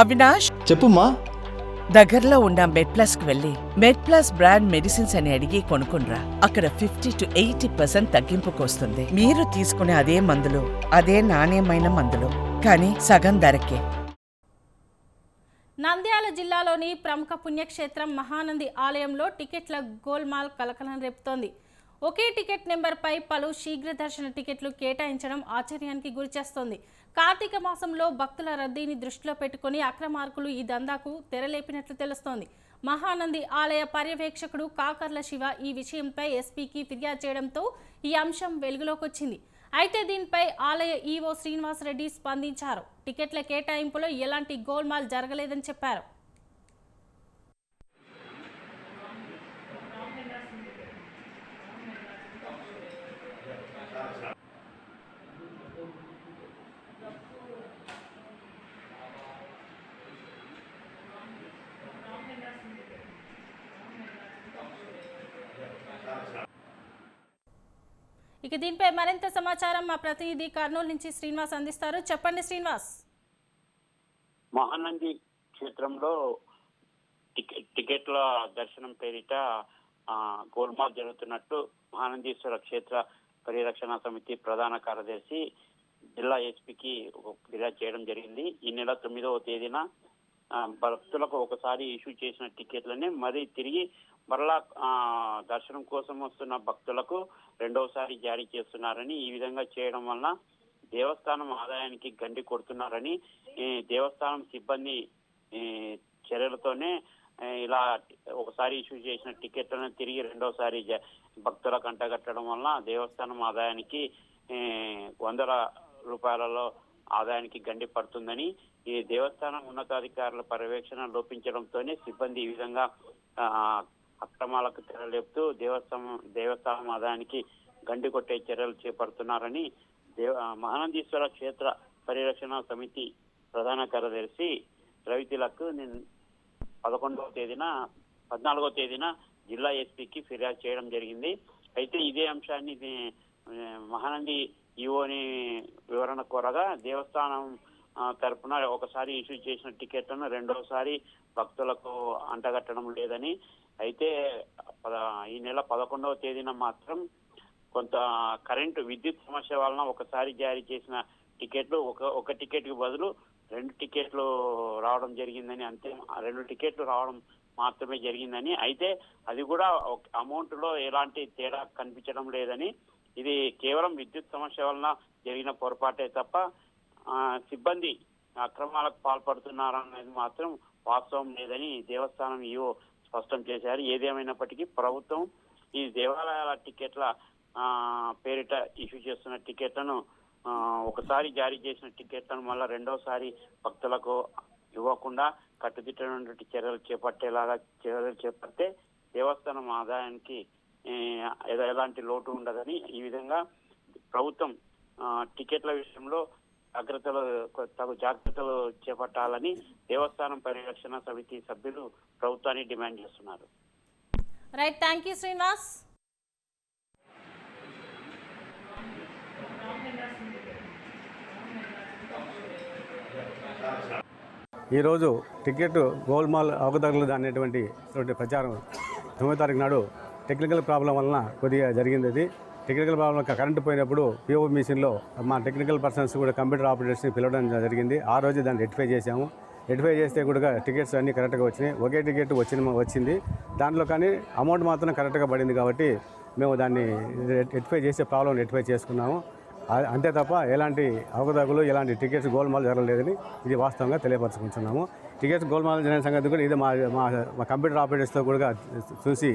అవినాష్? చెప్పుమా దగ్గరలో ఉన్న మెడ్ ప్లస్కు వెళ్ళి మెడ్ ప్లస్ బ్రాండ్ మెడిసిన్స్ అని అడిగి కొనుక్కునరా అక్కడ ఫిఫ్టీ టు ఎయిటీ పర్సెంట్ తగ్గింపుకు వస్తుంది మీరు తీసుకునే అదే మందులు అదే నాణ్యమైన మందులు కానీ సగం ధరకే. నంద్యాల జిల్లాలోని ప్రముఖ పుణ్యక్షేత్రం మహానంది ఆలయంలో టికెట్ల గోల్మాల్ కలకలం రేపుతోంది. ఒకే టికెట్ నెంబర్పై పలు శీఘ్ర దర్శన టికెట్లు కేటాయించడం ఆశ్చర్యానికి గురిచేస్తోంది కార్తీక మాసంలో భక్తుల రద్దీని దృష్టిలో పెట్టుకుని అక్రమార్కులు ఈ దందాకు తెరలేపినట్లు తెలుస్తోంది. మహానంది ఆలయ పర్యవేక్షకుడు కాకర్ల శివ ఈ విషయంపై ఎస్పీకి ఫిర్యాదు చేయడంతో ఈ అంశం వెలుగులోకి వచ్చింది అయితే దీనిపై ఆలయ ఈవో శ్రీనివాసరెడ్డి స్పందించారు. టికెట్ల కేటాయింపులో ఎలాంటి గోల్మాల్ జరగలేదని చెప్పారు. ఇక దీనిపై మరింత సమాచారం మా ప్రతినిధి కర్నూలు నుంచి శ్రీనివాస్ అందిస్తారు. చెప్పండి శ్రీనివాస్. మహానంది క్షేత్రంలో టికెట్ టికెట్ల దర్శనం పేరిట గోల్మాల్ జరుగుతున్నట్టు మహానందీశ్వర క్షేత్ర పరిరక్షణ సమితి ప్రధాన కార్యదర్శి జిల్లా ఎస్పీకి ఫిర్యాదు చేయడం జరిగింది. ఈ నెల తొమ్మిదవ తేదీన భక్తులకు ఒకసారి ఇష్యూ చేసిన టికెట్లని మరీ తిరిగి మరలా దర్శనం కోసం వస్తున్న భక్తులకు రెండవసారి జారీ చేస్తున్నారని ఈ విధంగా చేయడం వలన దేవస్థానం ఆదాయానికి గండి కొడుతున్నారని దేవస్థానం సిబ్బంది చర్యలతోనే ఇలా ఒకసారి ఇష్యూ చేసిన టికెట్లను తిరిగి రెండోసారి భక్తులకు అంటగట్టడం వలన దేవస్థానం ఆదాయానికి వందల రూపాయలలో ఆదాయానికి గండి పడుతుందని ఈ దేవస్థానం ఉన్నతాధికారుల పర్యవేక్షణ లోపించడంతోనే సిబ్బంది ఈ విధంగా అక్రమాలకు తెరలేపుతూ దేవస్థానం దేవస్థానం ఆదాయానికి గండి కొట్టే చర్యలు చేపడుతున్నారని దేవ మహానందీశ్వర క్షేత్ర పరిరక్షణ సమితి ప్రధాన కార్యదర్శి రవితిలకు నేను పదకొండవ తేదీన పద్నాలుగో తేదీన జిల్లా ఎస్పీకి ఫిర్యాదు చేయడం జరిగింది. అయితే ఇదే అంశాన్ని మహానంది ఈఓని వివరణ కోరగా దేవస్థానం తరపున ఒకసారి ఇష్యూ చేసిన టికెట్లను రెండోసారి భక్తులకు అంటగట్టడం లేదని. అయితే పద- ఈ నెల పదకొండవ తేదీన మాత్రం కొంత కరెంటు విద్యుత్ సమస్య వలన ఒకసారి జారీ చేసిన టికెట్లు ఒక ఒక టికెట్కి బదులు రెండు టికెట్లు రావడం జరిగిందని అంతే రెండు టికెట్లు రావడం మాత్రమే జరిగిందని. అయితే అది కూడా అమౌంట్లో ఎలాంటి తేడా కనిపించడం లేదని. ఇది కేవలం విద్యుత్ సమస్య వలన జరిగిన పొరపాటే తప్ప సిబ్బంది అక్రమాలకు పాల్పడుతున్నారనేది మాత్రం వాస్తవం లేదని దేవస్థానం ఈవో స్పష్టం చేశారు. ఏదేమైనప్పటికీ ప్రభుత్వం ఈ దేవాలయాల టికెట్ల పేరిట ఇష్యూ చేస్తున్న టికెట్లను ఒకసారి జారీ చేసిన టికెట్లను మళ్ళా రెండోసారి భక్తులకు ఇవ్వకుండా కట్టుదిట్టమైనటువంటి చర్యలు చేపట్టేలాగా చర్యలు చేపడితే దేవస్థానం ఆదాయానికి ఎలాంటి లోటు ఉండదని ఈ విధంగా ప్రభుత్వం టికెట్ల విషయంలో జాగ్రత్తలు తగు జాగ్రత్తలు చేపట్టాలని దేవస్థానం పరిరక్షణ సమితి సభ్యులు ప్రభుత్వాన్ని డిమాండ్ చేస్తున్నారు. Right thank you Srinivas. ఈరోజు టికెట్ గోల్మాల్ అవకతవకలు అనేటువంటి ప్రచారం తొమ్మిదో తారీఖు నాడు టెక్నికల్ ప్రాబ్లం వలన కొద్దిగా జరిగింది అది. టెక్నికల్ ప్రాబ్లం కరెంట్ పోయినప్పుడు పిఓ మిషన్లో మా టెక్నికల్ పర్సన్స్ కూడా కంప్యూటర్ ఆపరేటర్స్ని పిలవడం జరిగింది. ఆ రోజు దాన్ని రెక్టిఫై చేశాము. రెడ్ఫై చేస్తే కూడా టికెట్స్ అన్నీ కరెక్ట్గా వచ్చినాయి. ఒకే టికెట్ వచ్చిన వచ్చింది. దాంట్లో కానీ అమౌంట్ మాత్రం కరెక్ట్గా పడింది కాబట్టి మేము దాన్ని రెడ్ఫై చేసే ప్రాబ్లం రెడ్ఫై చేసుకున్నాము. అంతే తప్ప ఎలాంటి అవకతవకలు ఎలాంటి టికెట్స్ గోల్మాల్ జరగలేదని ఇది వాస్తవంగా తెలియపరచుకుంటున్నాము. టికెట్స్ గోల్మాల్ జరిగిన సంగతి కూడా ఇది మా మా కంప్యూటర్ ఆపరేటర్స్తో కూడా చూసి